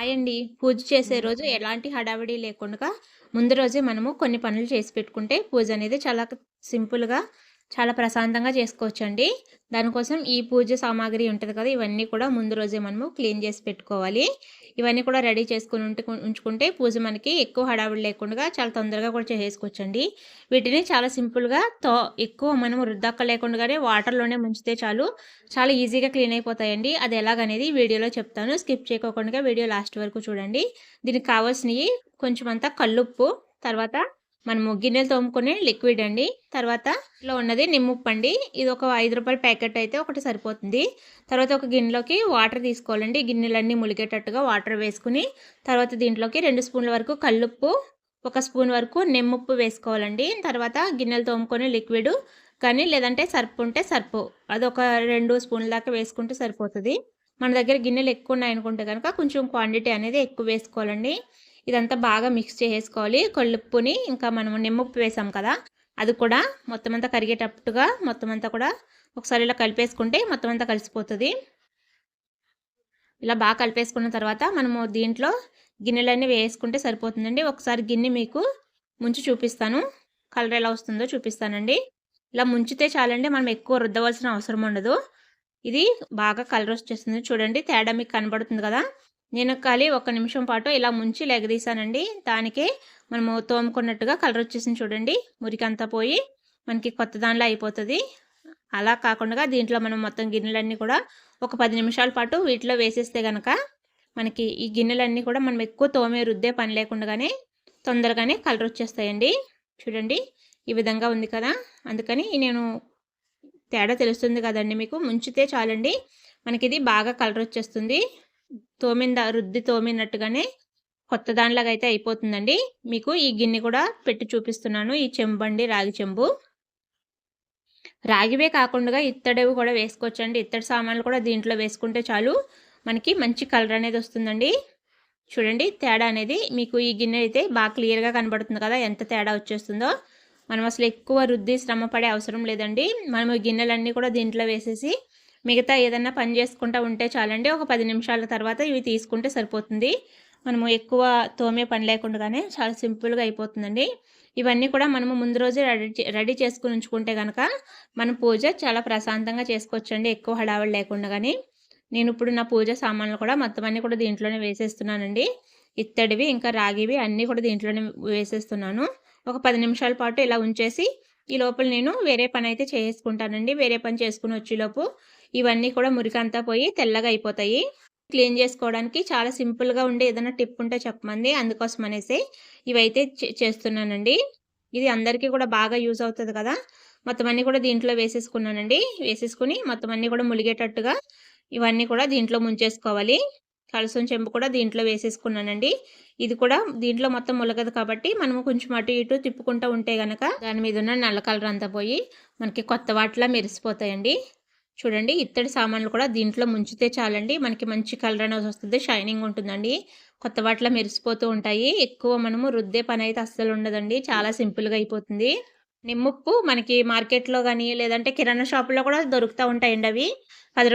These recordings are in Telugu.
హాయ్ అండి పూజ చేసే రోజు ఎలాంటి హడావిడి లేకుండా ముందు రోజే మనము కొన్ని పనులు చేసి పెట్టుకుంటే పూజ అనేది చాలా సింపుల్గా చాలా ప్రశాంతంగా చేసుకోవచ్చండి. దానికోసం ఈ పూజ సామాగ్రి ఉంటుంది కదా ఇవన్నీ కూడా ముందు రోజే మనము క్లీన్ చేసి పెట్టుకోవాలి. ఇవన్నీ కూడా రెడీ చేసుకుని ఉంచుకుంటే పూజ మనకి ఎక్కువ హడావిడి లేకుండా చాలా తొందరగా కూడా చేసేసుకోవచ్చండి. వీటిని చాలా సింపుల్గా తో ఎక్కువ మనము రుద్దక్క లేకుండానే వాటర్లోనే ముంచితే చాలు చాలా ఈజీగా క్లీన్ అయిపోతాయండి. అది ఎలాగనేది వీడియోలో చెప్తాను. స్కిప్ చేయకోకుండా వీడియో లాస్ట్ వరకు చూడండి. దీనికి కావాల్సినవి కొంచెం అంతా కల్లుప్పు తర్వాత మనము గిన్నెలు తోముకునే లిక్విడ్ అండి. తర్వాత లో ఉన్నది నిమ్ముప్పు అండి ఇది ఒక ఐదు రూపాయల ప్యాకెట్ అయితే ఒకటి సరిపోతుంది. తర్వాత ఒక గిన్నెలోకి వాటర్ తీసుకోవాలండి. గిన్నెలన్నీ ములిగేటట్టుగా వాటర్ వేసుకుని తర్వాత దీంట్లోకి రెండు స్పూన్ల వరకు కల్లుప్పు ఒక స్పూన్ వరకు నిమ్ముప్పు వేసుకోవాలండి. తర్వాత గిన్నెలు తోముకొని లిక్విడ్ కానీ లేదంటే సర్పు ఉంటే సర్పు. అది ఒక రెండు స్పూన్ల దాకా వేసుకుంటే సరిపోతుంది. మన దగ్గర గిన్నెలు ఎక్కువ ఉన్నాయనుకుంటే కనుక కొంచెం క్వాంటిటీ అనేది ఎక్కువ వేసుకోవాలండి. ఇదంతా బాగా మిక్స్ చేసుకోవాలి కొళ్ళుప్పుని ఇంకా మనం నిమ్మప్పు వేసాం కదా అది కూడా మొత్తం అంతా కరిగేటట్టుగా మొత్తం అంతా కూడా ఒకసారి ఇలా కలిపేసుకుంటే మొత్తం అంతా కలిసిపోతుంది. ఇలా బాగా కలిపేసుకున్న తర్వాత మనము దీంట్లో గిన్నెలన్నీ వేసుకుంటే సరిపోతుందండి. ఒకసారి గిన్నె మీకు ముంచి చూపిస్తాను. కలర్ ఎలా వస్తుందో చూపిస్తానండి. ఇలా ముంచితే చాలండి మనం ఎక్కువ రుద్దవలసిన అవసరం ఉండదు. ఇది బాగా కలర్ వచ్చేస్తుంది. చూడండి తేడా మీకు కనబడుతుంది కదా. నేను ఖాళీ ఒక నిమిషం పాటు ఇలా ముంచి లెగదీసానండి దానికే మనము తోముకున్నట్టుగా కలర్ వచ్చేసింది చూడండి. మురికంతా పోయి మనకి కొత్త దానిలో అయిపోతుంది. అలా కాకుండా దీంట్లో మనం మొత్తం గిన్నెలన్నీ కూడా ఒక పది నిమిషాల పాటు వీటిలో వేసేస్తే కనుక మనకి ఈ గిన్నెలన్నీ కూడా మనం ఎక్కువ తోమే రుద్దే పని లేకుండానే తొందరగానే కలర్ వచ్చేస్తాయండి. చూడండి ఈ విధంగా ఉంది కదా. అందుకని నేను తేడా తెలుస్తుంది కదండి మీకు. ముంచితే చాలండి. మనకి ఇది బాగా కలర్ వచ్చేస్తుంది. తోమిన రుద్ది తోమినట్టుగానే కొత్త దానిలాగా అయితే అయిపోతుందండి. మీకు ఈ గిన్నె కూడా పెట్టి చూపిస్తున్నాను. ఈ చెంబు అండి రాగి చెంబు. రాగివే కాకుండా ఇత్తడివి కూడా వేసుకోవచ్చండి. ఇత్తడి సామాన్లు కూడా దీంట్లో వేసుకుంటే చాలు మనకి మంచి కలర్ అనేది వస్తుందండి. చూడండి తేడా అనేది మీకు ఈ గిన్నె అయితే బాగా క్లియర్గా కనబడుతుంది కదా ఎంత తేడా వచ్చేస్తుందో. మనం అసలు ఎక్కువ రుద్ది శ్రమ పడే అవసరం లేదండి. మనం ఈ గిన్నెలన్నీ కూడా దీంట్లో వేసేసి మిగతా ఏదన్నా పని చేసుకుంటూ ఉంటే చాలండి. ఒక పది నిమిషాల తర్వాత ఇవి తీసుకుంటే సరిపోతుంది. మనము ఎక్కువ తోమే పని లేకుండానే చాలా సింపుల్గా అయిపోతుందండి. ఇవన్నీ కూడా మనము ముందు రోజే రెడీ రెడీ చేసుకుని ఉంచుకుంటే కనుక మన పూజ చాలా ప్రశాంతంగా చేసుకోవచ్చండి. ఎక్కువ హడావిడి లేకుండా కానీ నేను ఇప్పుడు నా పూజ సామాన్లు కూడా మొత్తం అన్నీ కూడా దీంట్లోనే వేసేస్తున్నానండి. ఇత్తడివి ఇంకా రాగివి అన్నీ కూడా దీంట్లోనే వేసేస్తున్నాను. ఒక పది నిమిషాల పాటు ఇలా ఉంచేసి ఈ లోపల నేను వేరే పని అయితే చేసుకుంటానండి. వేరే పని చేసుకుని వచ్చేలోపు ఇవన్నీ కూడా మురికంతా పోయి తెల్లగా అయిపోతాయి. క్లీన్ చేసుకోవడానికి చాలా సింపుల్గా ఉండే ఏదైనా టిప్ ఉంటే చెప్పమంది అందుకోసం అనేసి ఇవైతే చేస్తున్నానండి. ఇది అందరికీ కూడా బాగా యూజ్ అవుతుంది కదా. మొత్తం అన్నీ కూడా దీంట్లో వేసేసుకున్నానండి. వేసేసుకుని మొత్తం అన్నీ కూడా ములిగేటట్టుగా ఇవన్నీ కూడా దీంట్లో ముంచేసుకోవాలి. కలసం చెంపు కూడా దీంట్లో వేసేసుకున్నానండి. ఇది కూడా దీంట్లో మొత్తం ములగదు కాబట్టి మనము కొంచెం అటు ఇటు తిప్పుకుంటూ ఉంటే కనుక దాని మీద ఉన్న నల్ల కలర్ అంతా పోయి మనకి కొత్త వాటిలా మెరిసిపోతాయండి. చూడండి ఇత్తడి సామాన్లు కూడా దీంట్లో ముంచితే చాలండి. మనకి మంచి కలర్ అనేది వస్తుంది షైనింగ్ ఉంటుందండి. కొత్త వాటిలో మెరిసిపోతూ ఉంటాయి. ఎక్కువ మనము రుద్దే పని అయితే అస్సలు ఉండదండి. చాలా సింపుల్గా అయిపోతుంది. నిమ్ముప్పు మనకి మార్కెట్లో కానీ లేదంటే కిరాణా షాపులో కూడా దొరుకుతూ ఉంటాయండి అవి. పది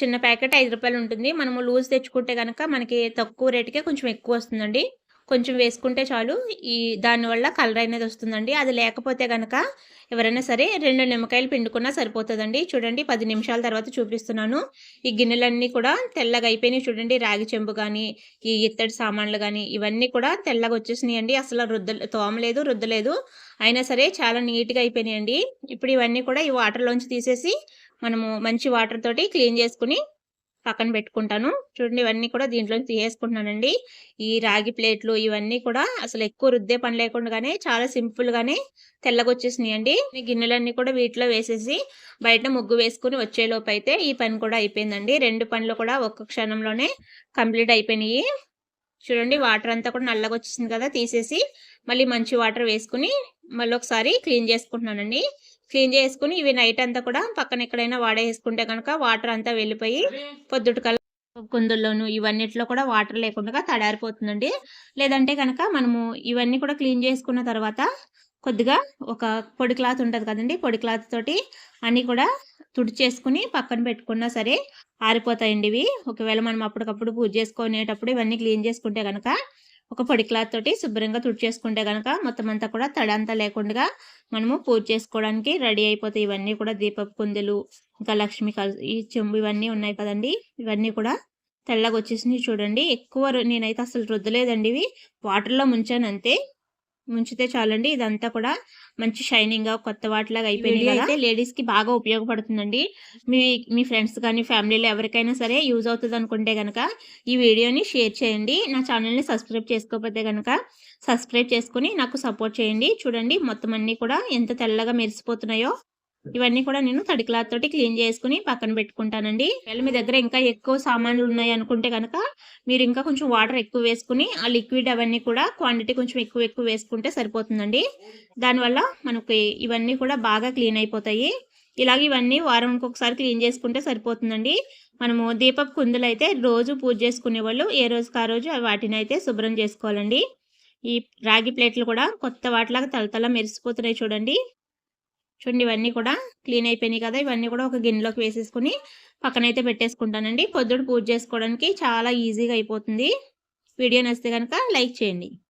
చిన్న ప్యాకెట్ ఐదు రూపాయలు ఉంటుంది. మనము లూజ్ తెచ్చుకుంటే కనుక మనకి తక్కువ రేటుకే కొంచెం ఎక్కువ వస్తుందండి. కొంచెం వేసుకుంటే చాలు. ఈ దానివల్ల కలర్ అనేది వస్తుందండి. అది లేకపోతే కనుక ఎవరైనా సరే రెండు నిమ్మకాయలు పిండుకున్నా సరిపోతుందండి. చూడండి పది నిమిషాల తర్వాత చూపిస్తున్నాను. ఈ గిన్నెలన్నీ కూడా తెల్లగా అయిపోయినాయి చూడండి. రాగి చెంబు కానీ ఈ ఇత్తడి సామాన్లు కానీ ఇవన్నీ కూడా తెల్లగా వచ్చేసినాయండి. అసలు రుద్ద తోమలేదు రుద్దలేదు. అయినా సరే చాలా నీట్గా అయిపోయినాయండి. ఇప్పుడు ఇవన్నీ కూడా ఈ వాటర్లోంచి తీసేసి మనము మంచి వాటర్ తోటి క్లీన్ చేసుకుని పక్కన పెట్టుకుంటాను. చూడండి ఇవన్నీ కూడా దీంట్లో తీసేసుకుంటున్నానండి. ఈ రాగి ప్లేట్లు ఇవన్నీ కూడా అసలు ఎక్కువ రుద్దే పని లేకుండానే చాలా సింపుల్గానే తెల్లగొచ్చేసినాయండి. గిన్నెలన్నీ కూడా వీటిలో వేసేసి బయట ముగ్గు వేసుకుని వచ్చేలోపు అయితే ఈ పని కూడా అయిపోయిందండి. రెండు పనులు కూడా ఒక్క క్షణంలోనే కంప్లీట్ అయిపోయినాయి. చూడండి వాటర్ అంతా కూడా నల్లగా వచ్చేసింది కదా తీసేసి మళ్ళీ మంచి వాటర్ వేసుకుని మళ్ళీ ఒకసారి క్లీన్ చేసుకుంటున్నానండి. క్లీన్ చేసుకుని ఇవి నైట్ అంతా కూడా పక్కన ఎక్కడైనా వాడేసుకుంటే కనుక వాటర్ అంతా వెళ్ళిపోయి పొద్దుటి కల్లా కుందుల్లోను ఇవన్నిట్లో కూడా వాటర్ లేకుండా తడారిపోతుందండి. లేదంటే కనుక మనము ఇవన్నీ కూడా క్లీన్ చేసుకున్న తర్వాత కొద్దిగా ఒక పొడి క్లాత్ ఉంటుంది కదండి పొడి క్లాత్ తోటి అన్నీ కూడా తుడిచేసుకుని పక్కన పెట్టుకున్నా సరే ఆరిపోతాయండి ఇవి. ఒకవేళ మనం అప్పటికప్పుడు పూజ చేసుకునేటప్పుడు ఇవన్నీ క్లీన్ చేసుకుంటే కనుక ఒక పొడి క్లాత్ తోటి శుభ్రంగా తుడిచేసుకుంటే కనుక మొత్తం అంతా కూడా తడంతా లేకుండా మనము పూజ చేసుకోవడానికి రెడీ అయిపోతాయి. ఇవన్నీ కూడా దీపపు కుందెలు ఇంకా లక్ష్మి ఈ చెంబు ఇవన్నీ ఉన్నాయి కదండి. ఇవన్నీ కూడా తెల్లగా వచ్చేసినాయి చూడండి. ఎక్కువ నేనైతే అసలు రుద్దలేదండి ఇవి. వాటర్లో ముంచాను అంతే. ముంచితే చాలండి. ఇదంతా కూడా మంచి షైనింగ్గా కొత్త వాటిలాగా అయిపోయింది అయితే లేడీస్కి బాగా ఉపయోగపడుతుందండి. మీ మీ ఫ్రెండ్స్ కానీ ఫ్యామిలీలో ఎవరికైనా సరే యూజ్ అవుతుంది అనుకుంటే కనుక ఈ వీడియోని షేర్ చేయండి. నా ఛానల్ని సబ్స్క్రైబ్ చేసుకోకపోతే కనుక సబ్స్క్రైబ్ చేసుకుని నాకు సపోర్ట్ చేయండి. చూడండి మొత్తం అన్నీ కూడా ఎంత తెల్లగా మెరిసిపోతున్నాయో. ఇవన్నీ కూడా నేను తడి క్లాత్ తోటి క్లీన్ చేసుకుని పక్కన పెట్టుకుంటానండి. ఒకవేళ మీ దగ్గర ఇంకా ఎక్కువ సామాన్లు ఉన్నాయి అనుకుంటే కనుక మీరు ఇంకా కొంచెం వాటర్ ఎక్కువ వేసుకుని ఆ లిక్విడ్ అవన్నీ కూడా క్వాంటిటీ కొంచెం ఎక్కువ ఎక్కువ వేసుకుంటే సరిపోతుందండి. దానివల్ల మనకి ఇవన్నీ కూడా బాగా క్లీన్ అయిపోతాయి. ఇలాగ ఇవన్నీ వారానికి ఒకసారి క్లీన్ చేసుకుంటే సరిపోతుందండి. మనము దీపపు కుందులు అయితే రోజు పూజ చేసుకునే వాళ్ళు ఏ రోజుకి ఆ రోజు వాటిని అయితే శుభ్రం చేసుకోవాలండి. ఈ రాగి ప్లేట్లు కూడా కొత్త వాటిలాగా తలతల మెరిసిపోతున్నాయి చూడండి. చూడండి ఇవన్నీ కూడా క్లీన్ అయిపోయినాయి కదా. ఇవన్నీ కూడా ఒక గిన్నెలోకి వేసేసుకుని పక్కనైతే పెట్టేసుకుంటానండి. పొద్దుడు పూజ చేసుకోవడానికి చాలా ఈజీగా అయిపోతుంది. వీడియో నచ్చితే కనుక లైక్ చేయండి.